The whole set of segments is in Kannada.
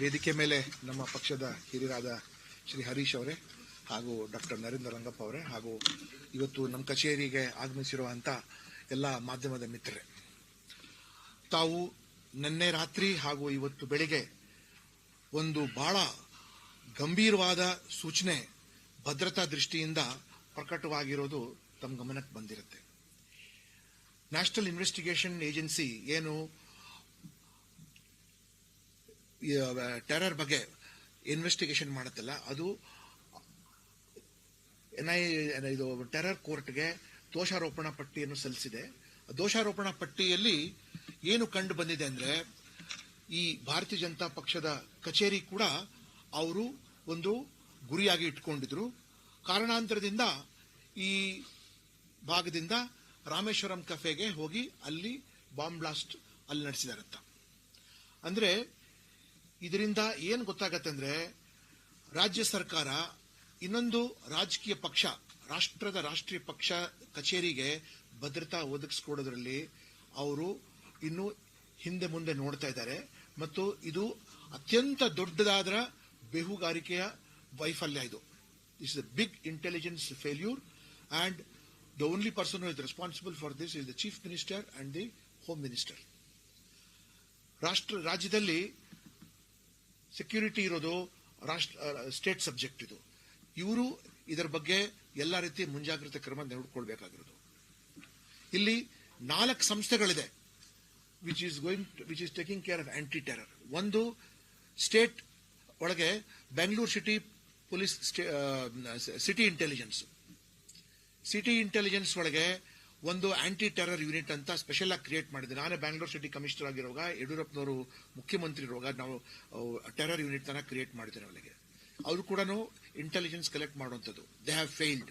ವೇದಿಕೆ ಮೇಲೆ ನಮ್ಮ ಪಕ್ಷದ ಹಿರಿಯರಾದ ಶ್ರೀ ಹರೀಶ್ ಅವರೇ ಹಾಗೂ ಡಾಕ್ಟರ್ ನರೇಂದ್ರ ರಂಗಪ್ಪ ಅವರೇ ಹಾಗೂ ಇವತ್ತು ನಮ್ಮ ಕಚೇರಿಗೆ ಆಗಮಿಸಿರುವಂತ ಎಲ್ಲ ಮಾಧ್ಯಮದ ಮಿತ್ರರೇ. ತಾವು ನಿನ್ನೆ ರಾತ್ರಿ ಹಾಗೂ ಇವತ್ತು ಬೆಳಿಗ್ಗೆ ಒಂದು ಬಹಳ ಗಂಭೀರವಾದ ಸೂಚನೆ ಭದ್ರತಾ ದೃಷ್ಟಿಯಿಂದ ಪ್ರಕಟವಾಗಿರೋದು ತಮ್ಮ ಗಮನಕ್ಕೆ ಬಂದಿರುತ್ತೆ. ನ್ಯಾಷನಲ್ ಇನ್ವೆಸ್ಟಿಗೇಷನ್ ಏಜೆನ್ಸಿ ಏನು ಟೆರರ್ ಬಗ್ಗೆ ಇನ್ವೆಸ್ಟಿಗೇಷನ್ ಮಾಡುತ್ತಲ್ಲ. ಅದು ಎನ್ ಐ ಇದು ಟೆರರ್ ಕೋರ್ಟ್ಗೆ ದೋಷಾರೋಪಣ ಪಟ್ಟಿಯನ್ನು ಸಲ್ಲಿಸಿದೆ. ದೋಷಾರೋಪಣ ಪಟ್ಟಿಯಲ್ಲಿ ಏನು ಕಂಡು ಬಂದಿದೆ ಅಂದ್ರೆ, ಈ ಭಾರತೀಯ ಜನತಾ ಪಕ್ಷದ ಕಚೇರಿ ಕೂಡ ಅವರು ಒಂದು ಗುರಿಯಾಗಿ ಇಟ್ಕೊಂಡಿದ್ರು. ಕಾರಣಾಂತರದಿಂದ ಈ ಭಾಗದಿಂದ ರಾಮೇಶ್ವರಂ ಕಫೆಗೆ ಹೋಗಿ ಅಲ್ಲಿ ಬಾಂಬ್ ಬ್ಲಾಸ್ಟ್ ಅಲ್ಲಿ ನಡೆಸಿದಾರಂತ. ಅಂದ್ರೆ ಇದರಿಂದ ಏನು ಗೊತ್ತಾಗತ್ತೆ ಅಂದ್ರೆ ರಾಜ್ಯ ಸರ್ಕಾರ ಇನ್ನೊಂದು ರಾಜಕೀಯ ಪಕ್ಷ, ರಾಷ್ಟ್ರದ ರಾಷ್ಟ್ರೀಯ ಪಕ್ಷ ಕಚೇರಿಗೆ ಭದ್ರತಾ ಒದಗಿಸ್ಕೊಡೋದ್ರಲ್ಲಿ ಅವರು ಇನ್ನು ಹಿಂದೆ ಮುಂದೆ ನೋಡ್ತಾ ಇದ್ದಾರೆ. ಮತ್ತು ಇದು ಅತ್ಯಂತ ದೊಡ್ಡದಾದ ಬೇಹುಗಾರಿಕೆಯ ವೈಫಲ್ಯ ಇದು. Is a big intelligence failure and the only person is responsible for this is the chief minister and the home minister ರಾಷ್ಟ್ರ, ರಾಜ್ಯದಲ್ಲಿ ಸೆಕ್ಯೂರಿಟಿ ಇರೋದು ರಾಷ್ಟ್ರ ಸ್ಟೇಟ್ ಸಬ್ಜೆಕ್ಟ್ ಇದು. ಇವರು ಇದರ ಬಗ್ಗೆ ಎಲ್ಲ ರೀತಿ ಮುಂಜಾಗ್ರತೆ ಕ್ರಮ ನೋಡ್ಕೊಳ್ಬೇಕಾಗಿರೋದು. ಇಲ್ಲಿ ನಾಲ್ಕು ಸಂಸ್ಥೆಗಳಿದೆ which is going which is taking care of anti terror ಒಂದು ಸ್ಟೇಟ್ ಒಳಗೆ Bengaluru city police city intelligence city intelligence ಒಳಗೆ ಒಂದು ಆಂಟಿ ಟೆರರ್ ಯೂನಿಟ್ ಅಂತ ಸ್ಪೆಷಲ್ ಆಗಿ ಕ್ರಿಯೇಟ್ ಮಾಡಿದೆ. ನಾನೇ ಬ್ಯಾಂಗ್ಳೂರ್ ಸಿಟಿ ಕಮಿಷನರ್ ಆಗಿರುವಾಗ, ಯಡಿಯೂರಪ್ಪನವರು ಮುಖ್ಯಮಂತ್ರಿ ಇರುವಾಗ ನಾವು ಟೆರರ್ ಯೂನಿಟ್ ತನಕ ಕ್ರಿಯೇಟ್ ಮಾಡಿದ್ದೇನೆ ಅವರಿಗೆ ಅವರು ಕೂಡ ಇಂಟೆಲಿಜೆನ್ಸ್ ಕಲೆಕ್ಟ್ ಮಾಡುವಂಥದ್ದು. ದೇ ಹ್ಯಾವ್ ಫೇಲ್ಡ್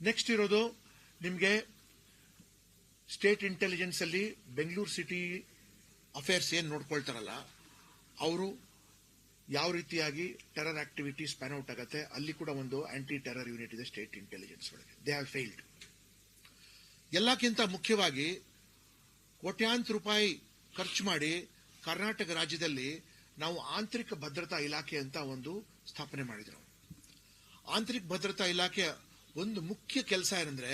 ನೆಕ್ಸ್ಟ್ ಇರೋದು ನಿಮಗೆ ಸ್ಟೇಟ್ ಇಂಟೆಲಿಜೆನ್ಸ್ ಅಲ್ಲಿ ಬೆಂಗಳೂರು ಸಿಟಿ ಅಫೇರ್ಸ್ ಏನು ನೋಡ್ಕೊಳ್ತಾರಲ್ಲ, ಅವರು ಯಾವ ರೀತಿಯಾಗಿ ಟೆರರ್ ಆಕ್ಟಿವಿಟೀಸ್ ಸ್ಪ್ಯಾನ್ ಔಟ್ ಆಗುತ್ತೆ, ಅಲ್ಲಿ ಕೂಡ ಒಂದು ಆಂಟಿ ಟೆರರ್ ಯೂನಿಟ್ ಇದೆ ಸ್ಟೇಟ್ ಇಂಟೆಲಿಜೆನ್ಸ್ ಒಳಗೆ. ದೇ ಹ್ಯಾವ್ ಫೇಲ್ಡ್ ಎಲ್ಲಕ್ಕಿಂತ ಮುಖ್ಯವಾಗಿ ಕೋಟ್ಯಾಂತರ ರೂಪಾಯಿ ಖರ್ಚು ಮಾಡಿ ಕರ್ನಾಟಕ ರಾಜ್ಯದಲ್ಲಿ ನಾವು ಆಂತರಿಕ ಭದ್ರತಾ ಇಲಾಖೆ ಅಂತ ಒಂದು ಸ್ಥಾಪನೆ ಮಾಡಿದ್ರು. ಆಂತರಿಕ ಭದ್ರತಾ ಇಲಾಖೆಯ ಒಂದು ಮುಖ್ಯ ಕೆಲಸ ಏನಂದ್ರೆ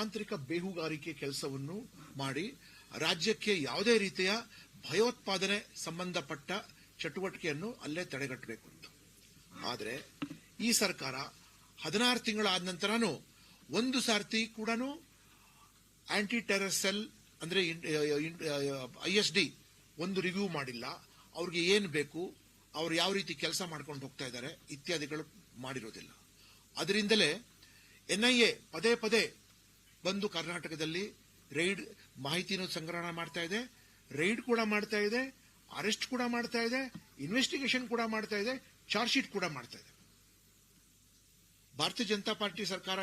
ಆಂತರಿಕ ಬೇಹುಗಾರಿಕೆ ಕೆಲಸವನ್ನು ಮಾಡಿ ರಾಜ್ಯಕ್ಕೆ ಯಾವುದೇ ರೀತಿಯ ಭಯೋತ್ಪಾದನೆ ಸಂಬಂಧಪಟ್ಟ ಚಟುವಟಿಕೆಯನ್ನು ಅಲ್ಲೇ ತಡೆಗಟ್ಟಬೇಕು ಅಂತ. ಆದರೆ ಈ ಸರ್ಕಾರ ಹದಿನಾರು ತಿಂಗಳಾದ ನಂತರನೂ ಒಂದು ಸಾರ್ತಿ ಕೂಡ ಆಂಟಿ ಟೆರರ್ ಸೆಲ್ ಅಂದ್ರೆ ಐ ಎಸ್ ಡಿ ಒಂದು ರಿವ್ಯೂ ಮಾಡಿಲ್ಲ. ಅವ್ರಿಗೆ ಏನು ಬೇಕು, ಅವ್ರು ಯಾವ ರೀತಿ ಕೆಲಸ ಮಾಡ್ಕೊಂಡು ಹೋಗ್ತಾ ಇದ್ದಾರೆ ಇತ್ಯಾದಿಗಳು ಮಾಡಿರೋದಿಲ್ಲ. ಅದರಿಂದಲೇ ಎನ್ ಐ ಎ ಪದೇ ಪದೇ ಬಂದು ಕರ್ನಾಟಕದಲ್ಲಿ ರೈಡ್, ಮಾಹಿತಿನೂ ಸಂಗ್ರಹಣ ಮಾಡ್ತಾ ಇದೆ, ರೈಡ್ ಕೂಡ ಮಾಡ್ತಾ ಇದೆ, ಅರೆಸ್ಟ್ ಕೂಡ ಮಾಡ್ತಾ ಇದೆ ಇನ್ವೆಸ್ಟಿಗೇಷನ್ ಕೂಡ ಮಾಡ್ತಾ ಇದೆ ಚಾರ್ಜ್ ಶೀಟ್ ಕೂಡ ಮಾಡ್ತಾ ಇದೆ. ಭಾರತೀಯ ಜನತಾ ಪಾರ್ಟಿ ಸರ್ಕಾರ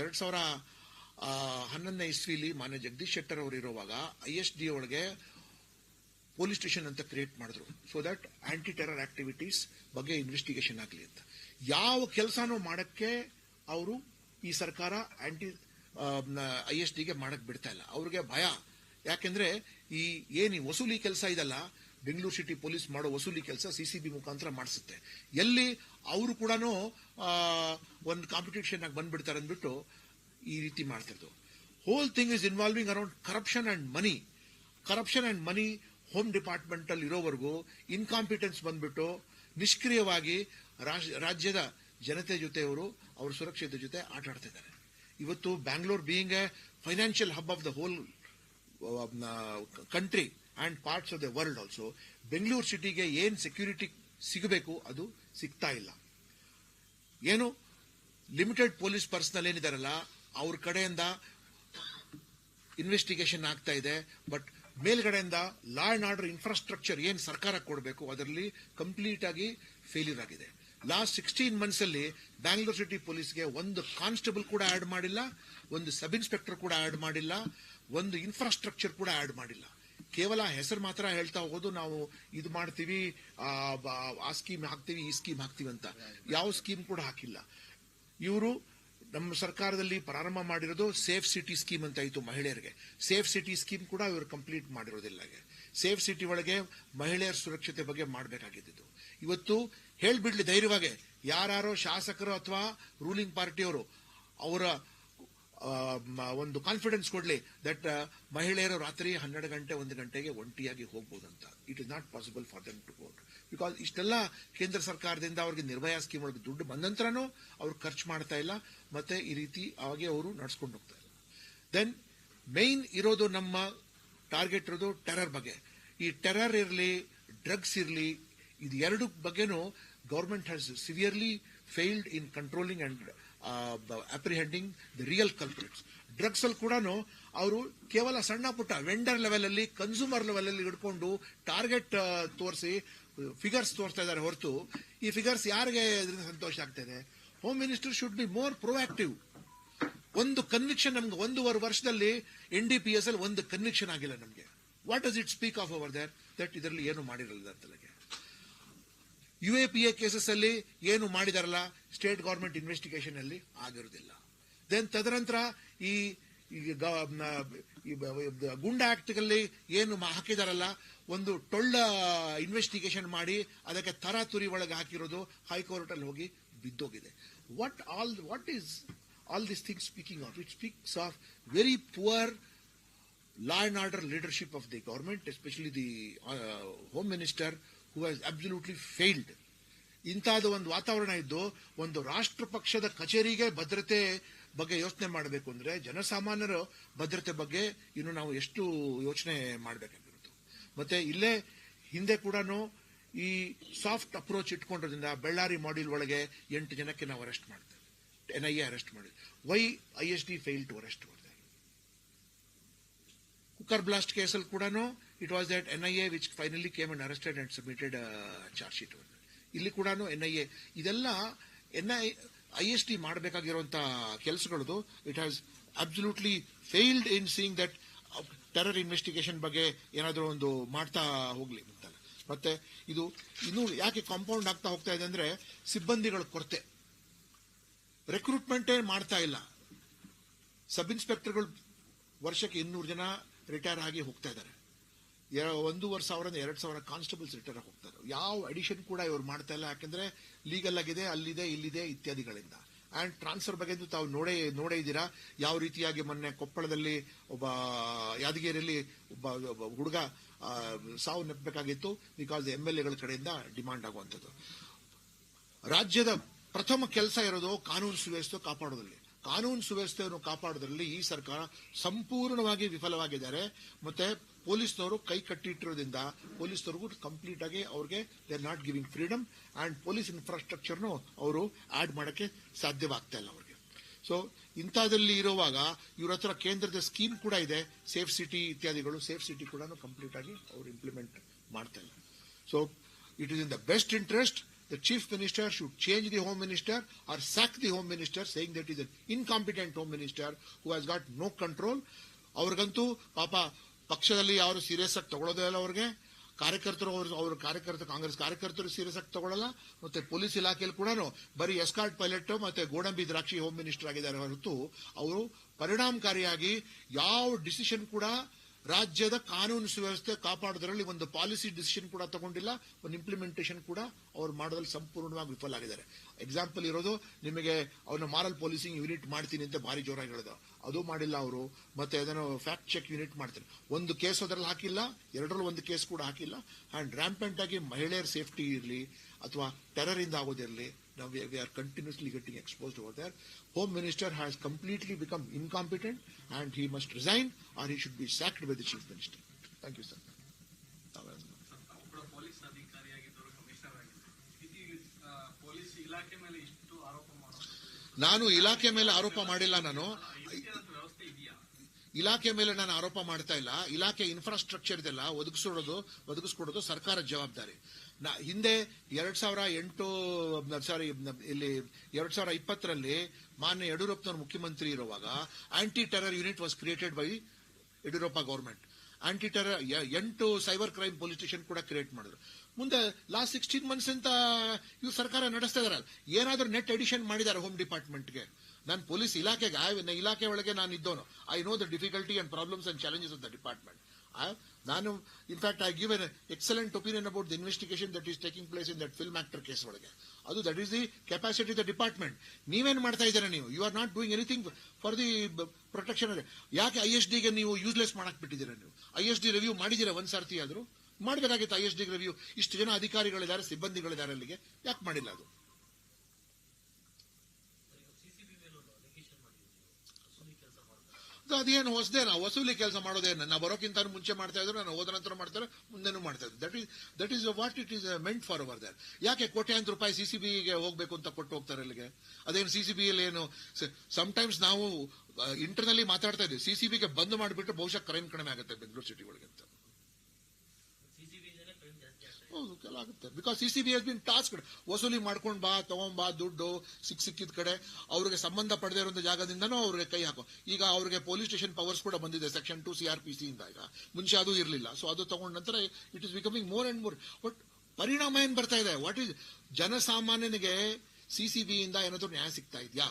ಎರಡ್ ಸಾವಿರ ಹನ್ನೊಂದನೇ ಇಸ್ವಿಲಿ ಮಾನ್ಯ ಜಗದೀಶ್ ಶೆಟ್ಟರ್ ಅವರು ಇರುವಾಗ ಐ ಎಸ್ ಡಿ ಒಳಗೆ ಪೊಲೀಸ್ ಸ್ಟೇಷನ್ ಅಂತ ಕ್ರಿಯೇಟ್ ಮಾಡಿದ್ರು. So that anti terror activities ಬಗ್ಗೆ ಇನ್ವೆಸ್ಟಿಗೇಷನ್ ಆಗಲಿ ಅಂತ. ಯಾವ ಕೆಲಸನೂ ಮಾಡಕ್ಕೆ ಅವರು ಈ ಸರ್ಕಾರ ಆಂಟಿ ಐ ಎಸ್ ಡಿಗೆ ಮಾಡಕ್ ಬಿಡ್ತಾ ಇಲ್ಲ. ಅವ್ರಿಗೆ ಭಯ. ಯಾಕೆಂದ್ರೆ ಈ ಏನು ವಸೂಲಿ ಕೆಲಸ ಇದಲ್ಲ, ಬೆಂಗಳೂರು ಸಿಟಿ ಪೊಲೀಸ್ ಮಾಡೋ ವಸೂಲಿ ಕೆಲಸ ಸಿಸಿಬಿ ಮುಖಾಂತರ ಮಾಡಿಸುತ್ತೆ. ಎಲ್ಲಿ ಅವರು ಕೂಡ ಒಂದು ಕಾಂಪಿಟೇಷನ್ ಆಗಿ ಬಂದ್ಬಿಡ್ತಾರೆ ಅಂದ್ಬಿಟ್ಟು ಈ ರೀತಿ ಮಾಡ್ತಿರೋದು. Whole thing is involving around corruption and money corruption and money home department ಅಲ್ಲಿ ಇರೋವರೆಗೂ ಇನ್ಕಾಂಪಿಟೆನ್ಸ್ ಬಂದ್ಬಿಟ್ಟು ನಿಷ್ಕ್ರಿಯವಾಗಿ ರಾಜ್ಯದ ಜನತೆ ಜೊತೆಯವರು ಅವ್ರ ಸುರಕ್ಷತೆ ಜೊತೆ ಆಟ ಆಡ್ತಾ ಇದ್ದಾರೆ ಇವತ್ತು Bangalore being a financial hub of the whole country and parts of the world also Bengaluru ಸಿಟಿಗೆ ಏನ್ ಸೆಕ್ಯೂರಿಟಿ ಸಿಗಬೇಕು ಅದು ಸಿಗ್ತಾ ಇಲ್ಲ. ಏನು ಲಿಮಿಟೆಡ್ ಪೊಲೀಸ್ ಪರ್ಸನಲ್ ಏನಿದಾರಲ್ಲ ಅವ್ರ ಕಡೆಯಿಂದ ಇನ್ವೆಸ್ಟಿಗೇಷನ್ ಆಗ್ತಾ ಇದೆ. ಬಟ್ ಮೇಲ್ಗಡೆಯಿಂದ ಲಾ ಅಂಡ್ ಆರ್ಡರ್ ಇನ್ಫ್ರಾಸ್ಟ್ರಕ್ಚರ್ ಏನು ಸರ್ಕಾರ ಕೊಡಬೇಕು, ಅದರಲ್ಲಿ ಕಂಪ್ಲೀಟ್ ಆಗಿ ಫೇಲ್ಯೂರ್ ಆಗಿದೆ. ಲಾಸ್ಟ್ ಸಿಕ್ಸ್ಟೀನ್ ಮಂತ್ಸ್ ಅಲ್ಲಿ ಬ್ಯಾಂಗ್ಳೂರ್ ಸಿಟಿ ಪೊಲೀಸ್ಗೆ ಒಂದು ಕಾನ್ಸ್ಟೇಬಲ್ ಕೂಡ ಆಡ್ ಮಾಡಿಲ್ಲ, ಒಂದು ಸಬ್ ಇನ್ಸ್ಪೆಕ್ಟರ್ ಕೂಡ ಆಡ್ ಮಾಡಿಲ್ಲ, ಒಂದು ಇನ್ಫ್ರಾಸ್ಟ್ರಕ್ಚರ್ ಕೂಡ ಆಡ್ ಮಾಡಿಲ್ಲ. ಕೇವಲ ಹೆಸರು ಮಾತ್ರ ಹೇಳ್ತಾ ಹೋಗೋದು, ನಾವು ಇದು ಮಾಡ್ತೀವಿ, ಆ ಸ್ಕೀಮ್ ಹಾಕ್ತೀವಿ, ಈ ಸ್ಕೀಮ್ ಹಾಕ್ತೀವಿ ಅಂತ. ಯಾವ ಸ್ಕೀಮ್ ಕೂಡ ಹಾಕಿಲ್ಲ. ಇವರು ನಮ್ಮ ಸರ್ಕಾರದಲ್ಲಿ ಪ್ರಾರಂಭ ಮಾಡಿರೋದು ಸೇಫ್ ಸಿಟಿ ಸ್ಕೀಮ್ ಅಂತ ಇತ್ತು ಮಹಿಳೆಯರಿಗೆ. ಸೇಫ್ ಸಿಟಿ ಸ್ಕೀಮ್ ಕೂಡ ಇವರು ಕಂಪ್ಲೀಟ್ ಮಾಡಿರೋದಿಲ್ಲ ಸೇಫ್ ಸಿಟಿ ಒಳಗೆ ಮಹಿಳೆಯರ ಸುರಕ್ಷತೆ ಬಗ್ಗೆ ಮಾಡಬೇಕಾಗಿದ್ದು ಇವತ್ತು ಹೇಳ್ಬಿಡ್ಲಿ ಧೈರ್ಯವಾಗಿ ಯಾರು ಶಾಸಕರು ಅಥವಾ ರೂಲಿಂಗ್ ಪಾರ್ಟಿಯವರು ಅವರ ಒಂದು ಕಾನ್ಫಿಡೆನ್ಸ್ ಕೊಡ್ಲಿ ದಟ್ ಮಹಿಳೆಯರು ರಾತ್ರಿ ಹನ್ನೆರಡು ಗಂಟೆ, ಒಂದು ಗಂಟೆಗೆ ಒಂಟಿಯಾಗಿ ಹೋಗ್ಬೋದು ಅಂತ it is not possible for them to go because ಇಷ್ಟೆಲ್ಲ ಕೇಂದ್ರ ಸರ್ಕಾರದಿಂದ ಅವ್ರಿಗೆ ನಿರ್ಭಯ ಸ್ಕೀಮ್ ಒಳಗೆ ದುಡ್ಡು ಬಂದ ನಂತರನೂ ಅವ್ರು ಖರ್ಚು ಮಾಡ್ತಾ ಇಲ್ಲ. ಮತ್ತೆ ಈ ರೀತಿ ಅವಾಗೆ ಅವರು ನಡ್ಸ್ಕೊಂಡು ಹೋಗ್ತಾ ಇಲ್ಲ ದೆನ್ ಮೇನ್ ಇರೋದು ನಮ್ಮ ಟಾರ್ಗೆಟ್ ಇರೋದು ಟೆರರ್ ಬಗ್ಗೆ. ಈ ಟೆರರ್ ಇರಲಿ ಡ್ರಗ್ಸ್ ಇರಲಿ, ಇದು ಎರಡು ಬಗ್ಗೆನೂ government has severely failed in controlling and apprehending the real culprits drugs ಅಲ್ಲಿ ಕೂಡ ಅವರು ಕೇವಲ ಸಣ್ಣ ಪುಟ್ಟ ವೆಂಡರ್ ಲೆವೆಲಲ್ಲಿ ಕನ್ಸ್ಯೂಮರ್ ಲೆವೆಲ್ ಅಲ್ಲಿ ಹಿಡ್ಕೊಂಡು ಟಾರ್ಗೆಟ್ ತೋರಿಸಿ ಫಿಗರ್ಸ್ ತೋರಿಸ್ತಾ ಇದ್ದಾರೆ ಹೊರತು. ಈ ಫಿಗರ್ಸ್ ಯಾರಿಗೆ ಇದರಿಂದ ಸಂತೋಷ ಆಗ್ತದೆ? Home minister should be more proactive ಒಂದು ಕನ್ವಿಕ್ಷನ್ ನಮ್ಗೆ ಒಂದೂವರೆ ವರ್ಷದಲ್ಲಿ ಎನ್ ಡಿ ಪಿ ಎಸ್ ಅಲ್ಲಿ ಒಂದು ಕನ್ವಿಕ್ಷನ್ ಆಗಿಲ್ಲ ನಮಗೆ. What does it speak of our there that ಇದರಲ್ಲಿ ಏನು ಮಾಡಿರಲಿಲ್ಲ ಅಂತಲಗೆ U A P A cases ಅಲ್ಲಿ ಏನು ಮಾಡಿದಾರಲ್ಲ? ಸ್ಟೇಟ್ ಗೌರ್ಮೆಂಟ್ ಇನ್ವೆಸ್ಟಿಗೇಷನ್ ಅಲ್ಲಿ ಆಗಿರುವುದಿಲ್ಲ. ದೆನ್ ತದನಂತರ ಈ ಈ ಆಕ್ಟ್ಗಳಲ್ಲಿ ನ- ಈ ಬ- ಬ- ಗುಂಡಾ ಆಕ್ಟ್ ಅಲ್ಲಿ ಏನು ಹಾಕಿದಾರಲ್ಲ, ಒಂದು ಟೊಳ್ಳ ಇನ್ವೆಸ್ಟಿಗೇಷನ್ ಮಾಡಿ ಅದಕ್ಕೆ ತರಾತುರಿ ಒಳಗೆ ಹಾಕಿರೋದು ಹೈಕೋರ್ಟ್ ಅಲ್ಲಿ ಹೋಗಿ ಬಿದ್ದೋಗಿದೆ what all what is all this thing speaking of it speaks of very poor law and order leadership of the government especially the home minister who who has failed. ಇಂಥದ್ದು ಒಂದು ವಾತಾವರಣ ಇದ್ದು, ಒಂದು ರಾಷ್ಟ್ರ ಪಕ್ಷದ ಕಚೇರಿಗೆ ಭದ್ರತೆ ಬಗ್ಗೆ ಯೋಚನೆ ಮಾಡಬೇಕು ಅಂದ್ರೆ ಜನಸಾಮಾನ್ಯರ ಭದ್ರತೆ ಬಗ್ಗೆ ಇನ್ನು ನಾವು ಎಷ್ಟು ಯೋಚನೆ ಮಾಡಬೇಕಾಗಿರುತ್ತೆ ಮತ್ತೆ ಇಲ್ಲೇ ಹಿಂದೆ ಕೂಡ ಈ ಸಾಫ್ಟ್ ಅಪ್ರೋಚ್ ಇಟ್ಕೊಂಡಿರೋದ್ರಿಂದ ಬಳ್ಳಾರಿ ಮಾಡ್ಯೂಲ್ ಒಳಗೆ ಎಂಟು ಜನಕ್ಕೆ ನಾವು ಅರೆಸ್ಟ್ ಮಾಡ್ತೇವೆ. ಎನ್ ಐ ಎ ಅರೆಸ್ಟ್ ಮಾಡಿದ್ವಿ why I S D fail to arrest ಮಾಡಿದೆ ಕುಕ್ಕರ್ ಬ್ಲಾಸ್ಟ್ ಕೇಸಲ್ಲಿ ಕೂಡ it was that N I A which finally came and arrested and submitted charge sheet ಇಲ್ಲಿ ಕೂಡ ಎನ್ ಐ ಎ. ಇದೆಲ್ಲ N I I S T ಮಾಡಬೇಕಾಗಿರುವಂತಹ ಕೆಲಸಗಳದು it has absolutely failed in seeing that terror investigation ಬಗ್ಗೆ ಏನಾದರೂ ಒಂದು ಮಾಡ್ತಾ ಹೋಗ್ಲಿ ಅಂತಲ್ಲ ಮತ್ತೆ ಇದು ಇನ್ನೂ ಯಾಕೆ ಕಾಂಪೌಂಡ್ ಆಗ್ತಾ ಹೋಗ್ತಾ ಇದೆ ಅಂದ್ರೆ ಸಿಬ್ಬಂದಿಗಳ ಕೊರತೆ. ರೆಕ್ರೂಟ್ಮೆಂಟೇ ಮಾಡ್ತಾ ಇಲ್ಲ. ಸಬ್ ಇನ್ಸ್ಪೆಕ್ಟರ್ಗಳು ವರ್ಷಕ್ಕೆ ಇನ್ನೂರು ಜನ ರಿಟೈರ್ ಆಗಿ ಹೋಗ್ತಾ ಇದ್ದಾರೆ. ಎರ- ಒಂದೂವರೆ ಸಾವಿರದ ಎರಡು ಸಾವಿರ ಕಾನ್ಸ್ಟೇಬಲ್ಸ್ ರಿಟೈರ್ ಹೋಗ್ತಾರೆ ಯಾವ ಅಡಿಷನ್ ಕೂಡ ಇವ್ರು ಮಾಡ್ತಾ ಇಲ್ಲ. ಯಾಕಂದ್ರೆ ಲೀಗಲ್ ಆಗಿದೆ, ಅಲ್ಲಿದೆ, ಇಲ್ಲಿದೆ ಇತ್ಯಾದಿಗಳಿಂದ. ಆ್ಯಂಡ್ ಟ್ರಾನ್ಸ್ಫರ್ ಬಗ್ಗೆ ತಾವು ನೋಡೇ ನೋಡೇ ಇದ್ದೀರಾ? ಯಾವ ರೀತಿಯಾಗಿ ಮೊನ್ನೆ ಕೊಪ್ಪಳದಲ್ಲಿ ಒಬ್ಬ, ಯಾದಗಿರಿಯಲ್ಲಿ ಒಬ್ಬ ಒಬ್ಬ ಹುಡುಗ ಸಾವು ನೆಪ್ಪಬೇಕಾಗಿತ್ತು ಬಿಕಾಸ್ ಎಂ ಎಲ್ ಎಗಳ ಕಡೆಯಿಂದ ಡಿಮಾಂಡ್ ಆಗುವಂಥದ್ದು. ರಾಜ್ಯದ ಪ್ರಥಮ ಕೆಲಸ ಇರೋದು ಕಾನೂನು ಸುವ್ಯವಸ್ಥೆ ಕಾಪಾಡೋದ್ರಲ್ಲಿ. ಕಾನೂನು ಸುವ್ಯವಸ್ಥೆಯನ್ನು ಕಾಪಾಡೋದ್ರಲ್ಲಿ ಈ ಸರ್ಕಾರ ಸಂಪೂರ್ಣವಾಗಿ ವಿಫಲವಾಗಿದ್ದಾರೆ. ಮತ್ತೆ ಪೊಲೀಸ್ನವರು ಕೈ ಕಟ್ಟಿಟ್ಟಿರೋದ್ರಿಂದ ಪೊಲೀಸ್ನವ್ರಿಗೂ ಕಂಪ್ಲೀಟ್ ಆಗಿ ಅವ್ರಿಗೆ they are not giving freedom and police ಇನ್ಫ್ರಾಸ್ಟ್ರಕ್ಚರ್ನು ಅವರು ಆಡ್ ಮಾಡೋಕ್ಕೆ ಸಾಧ್ಯವಾಗ್ತಾ ಇಲ್ಲ ಅವ್ರಿಗೆ. ಸೊ ಇಂಥದ್ರಲ್ಲಿ ಇರುವಾಗ ಇವ್ರ ಹತ್ರ ಕೇಂದ್ರದ ಸ್ಕೀಮ್ ಕೂಡ ಇದೆ. ಸೇಫ್ ಸಿಟಿ ಇತ್ಯಾದಿಗಳು ಸೇಫ್ ಸಿಟಿ ಕೂಡ ಕಂಪ್ಲೀಟ್ ಆಗಿ ಅವರು ಇಂಪ್ಲಿಮೆಂಟ್ ಮಾಡ್ತಾ ಇಲ್ಲ. So it is in the best interest the chief minister should change the home minister or sack the home minister saying that is an incompetent home minister who has got no control ಅವ್ರಿಗಂತೂ ಪಾಪ ಪಕ್ಷದಲ್ಲಿ ಯಾರು ಸೀರಿಯಸ್ ಆಗಿ ತಗೊಳ್ಳೋದೇ ಇಲ್ಲ ಅವ್ರಿಗೆ. ಕಾರ್ಯಕರ್ತರು ಅವರು, ಅವ್ರ ಕಾರ್ಯಕರ್ತರು ಕಾಂಗ್ರೆಸ್ ಕಾರ್ಯಕರ್ತರು ಸೀರಿಯಸ್ ಆಗಿ ತಗೊಳ್ಳಲ್ಲ. ಮತ್ತೆ ಪೊಲೀಸ್ ಇಲಾಖೆಯಲ್ಲಿ ಕೂಡ ಬರೀ ಎಸ್ಕಾರ್ಟ್ ಪೈಲಟ್ ಮತ್ತೆ ಗೋಡಂಬಿ ದ್ರಾಕ್ಷಿ ಹೋಮ್ ಮಿನಿಸ್ಟರ್ ಆಗಿದ್ದಾರೆ ಹೊರತು ಅವರು ಪರಿಣಾಮಕಾರಿಯಾಗಿ ಯಾವ ಡಿಸಿಷನ್ ಕೂಡ ರಾಜ್ಯದ ಕಾನೂನು ಸುವ್ಯವಸ್ಥೆ ಕಾಪಾಡೋದ್ರಲ್ಲಿ ಒಂದು ಪಾಲಿಸಿ ಡಿಸಿಷನ್ ಕೂಡ ತಗೊಂಡಿಲ್ಲ, ಒಂದು ಇಂಪ್ಲಿಮೆಂಟೇಷನ್ ಕೂಡ ಅವ್ರು ಮಾಡೋದ್ರಲ್ಲಿ ಸಂಪೂರ್ಣವಾಗಿ ವಿಫಲ ಆಗಿದ್ದಾರೆ. ಎಕ್ಸಾಂಪಲ್ ಇರೋದು, ನಿಮಗೆ ಅವನ ಮಾರಲ್ ಪೊಲೀಸಿಂಗ್ ಯೂನಿಟ್ ಮಾಡ್ತೀನಿ ಅಂತ ಭಾರಿ ಜೋರಾಗಿ ಹೇಳಿದ್ರು. ಅದು ಮಾಡಿಲ್ಲ ಅವರು, ಮತ್ತೆ ಅದನ್ನು ಫ್ಯಾಕ್ಟ್ ಚೆಕ್ ಯೂನಿಟ್ ಮಾಡ್ತಾರೆ. ಒಂದು ಕೇಸ್ ಅದರಲ್ಲಿ ಹಾಕಿಲ್ಲ, ಎರಡರಲ್ಲಿ ಒಂದು ಕೇಸ್ ಕೂಡ ಹಾಕಿಲ್ಲ. ಅಂಡ್ ರ್ಯಾಂಪೆಂಟ್ ಆಗಿ ಮಹಿಳೆಯರ ಸೇಫ್ಟಿ ಇರಲಿ, ಅಥವಾ ಟೆರರಿಂದ ಆಗೋದಿರಲಿ ನಾವು we are continuously getting exposed over there home minister has completely become incompetent and he must resign or he should be sacked by the chief minister thank you sir ತಾವು ಕೂಡ ಪೊಲೀಸ್ ಅಧಿಕಾರಿಯಾಗಿದ್ದರು ಕಮಿಷನರ್ ಆಗಿದ್ದರು ಇದು ಆ, ಪೊಲೀಸ್ ಇಲಾಖೆ ಮೇಲೆ ಇಷ್ಟು ಆರೋಪ ಮಾಡೋದು ನಾನು ಇಲಾಖೆ ಮೇಲೆ ಆರೋಪ ಮಾಡಿಲ್ಲ ನಾನು ಇದಕ್ಕೆ ವ್ಯವಸ್ಥೆ ಇದೆಯಾ ಇಲಾಖೆ ಮೇಲೆ ನಾನು ಆರೋಪ ಮಾಡ್ತಾ ಇಲ್ಲ. ಇಲಾಖೆ ಇನ್ಫ್ರಾಸ್ಟ್ರಕ್ಚರ್ ಇದೆಲ್ಲ ಒದಗಿಸೋದು ಒದಗಿಸ್ಕೊಡೋದು ಸರ್ಕಾರ ಜವಾಬ್ದಾರಿ. ಹಿಂದೆ ಎರಡ್ ಸಾವಿರ ಎಂಟು ಸಾರಿ ಇಲ್ಲಿ ಎರಡ್ ಸಾವಿರ ಇಪ್ಪತ್ತರಲ್ಲಿ ಮಾನ್ಯ ಯಡಿಯೂರಪ್ಪನವರು ಮುಖ್ಯಮಂತ್ರಿ ಇರುವಾಗ anti terror unit was created by Yediyurappa government anti terror ಎಂಟು ಸೈಬರ್ ಕ್ರೈಮ್ ಪೊಲೀಸ್ ಸ್ಟೇಷನ್ ಕೂಡ ಕ್ರಿಯೇಟ್ ಮಾಡಿದ್ರು. ಮುಂದೆ ಲಾಸ್ಟ್ ಸಿಕ್ಸ್ಟೀನ್ ಮಂತ್ಸ್ ಅಂತ ಇವ್ರು ಸರ್ಕಾರ ನಡೆಸ್ತಾ ಇದಾರಲ್ಲ. ಏನಾದರೂ ನೆಟ್ ಎಡಿಷನ್ ಮಾಡಿದ್ದಾರೆ ಹೋಮ್ ಡಿಪಾರ್ಟ್ಮೆಂಟ್ಗೆ ನಾನು ಪೊಲೀಸ್ ಇಲಾಖೆಗೆ ಇಲಾಖೆ ಒಳಗೆ ನಾನು ಇದ್ದೋನು I know the difficulty and problems and challenges of the department ನಾನು in fact I give an excellent opinion about the investigation that is taking place in that film actor case ಒಳಗೆ. ಅದು that is the capacity the department ನೀವೇನ್ ಮಾಡ್ತಾ ಇದ್ದೀರಾ ನೀವು? You are not doing anything for the protection ಯಾಕೆ ಐ ಎಸ್ ಡಿಗೆ ನೀವು ಯೂಸ್ಲೆಸ್ ಮಾಡಕ್ ಬಿಟ್ಟಿದ್ದೀರಾ ನೀವು? ಐ ಎಸ್ ಡಿ ರಿವ್ಯೂ ಮಾಡಿದ್ದೀರಾ ಒಂದ್ ಸರ್ತಿ ಆದ್ರೂ? ಮಾಡಬೇಕಾಗಿತ್ತು ಐ ಎಸ್ ಡಿ ರಿವ್ಯೂ ಇಷ್ಟು ಜನ ಅಧಿಕಾರಿಗಳಿದ್ದಾರೆ, ಸಿಬ್ಬಂದಿಗಳಿದ್ದಾರೆ ಅಲ್ಲಿಗೆ. ಯಾಕೆ ಮಾಡಿಲ್ಲ ಅದು? ಅದು ಅದೇನು ಹೊಸದೇನ ವಸೂಲಿ ಕೆಲಸ ಮಾಡೋದೇನು? ನಾವು ಬರೋಕ್ಕಿಂತ ಮುಂಚೆ ಮಾಡ್ತಾ ಇದ್ರು, ನಾನು ಹೋದ ನಂತರ ಮಾಡ್ತಾರೆ ಮುಂದೆನೂ ಮಾಡ್ತಾ ಇದ್ರು. That is that is what it is meant for other ಯಾಕೆ ಕೋಟ್ಯಾಂತರ ರೂಪಾಯಿ ಸಿ ಸಿ ಬಿಗೆ ಹೋಗ್ಬೇಕು ಅಂತ ಕೊಟ್ಟು ಹೋಗ್ತಾರೆ ಅಲ್ಲಿಗೆ? ಅದೇನು ಸಿ ಸಿ ಬಿ ಅಲ್ಲಿ ಏನು ಸಮಟೈಮ್ಸ್ ನಾವು ಇಂಟರ್ನಲ್ಲಿ ಮಾತಾಡ್ತಾ ಇದ್ದೀವಿ. ಸಿ ಸಿ ಬಿಗೆ ಬಂದ್ ಮಾಡಿಬಿಟ್ಟು ಬಹುಶಃ ಕ್ರೈಮ್ ಕಡಿಮೆ ಆಗುತ್ತೆ ಬೆಂಗಳೂರು ಸಿಟಿ ಒಳಗೆ ಅಂತ. ಆಗುತ್ತೆ because C C B S been task ವಸೂಲಿ ಮಾಡ್ಕೊಂಡು ಬಾ, ತಗೊಂಡ್ ಬಾ, ದುಡ್ಡು ಸಿಕ್ ಸಿಕ್ಕಿದ ಕಡೆ. ಅವ್ರಿಗೆ ಸಂಬಂಧ ಪಡೆದೇ ಇರೋ ಜಾಗದಿಂದನೂ ಅವ್ರಿಗೆ ಕೈ ಹಾಕೋ. ಈಗ ಅವ್ರಿಗೆ ಪೊಲೀಸ್ ಸ್ಟೇಷನ್ ಪವರ್ಸ್ ಕೂಡ ಬಂದಿದೆ section two C R P C ಇಂದ ಈಗ. ಮುಂಚೆ ಅದು ಇರಲಿಲ್ಲ. ಸೊ ಅದು ತಗೊಂಡ ನಂತರ it is becoming more and more but ಪರಿಣಾಮ ಏನ್ ಬರ್ತಾ ಇದೆ? ವಾಟ್ ಈಸ್ ಜನಸಾಮಾನ್ಯನಿಗೆ ಸಿ ಸಿ ಬಿ ಇಂದ ಏನಾದ್ರು ನ್ಯಾಯ ಸಿಗ್ತಾ ಇದೆಯಾ?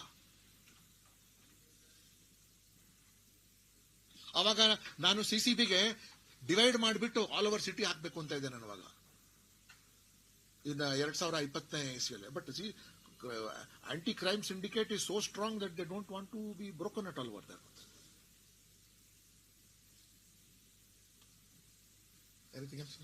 ಅವಾಗ ನಾನು ಸಿ ಸಿ ಬಿಗೆ ಡಿವೈಡ್ ಮಾಡಿಬಿಟ್ಟು ಆಲ್ ಓವರ್ ಸಿಟಿ ಹಾಕ್ಬೇಕು ಅಂತ ಇದ್ದೆ ನಾನು ಅವಾಗ. ಇನ್ನು ಎರಡ್ ಸಾವಿರ ಇಪ್ಪತ್ತನೇ ಇಸ್ವಿಯಲ್ಲಿ. But C anti crime syndicate is so strong that they don't want to be broken at all over there anything else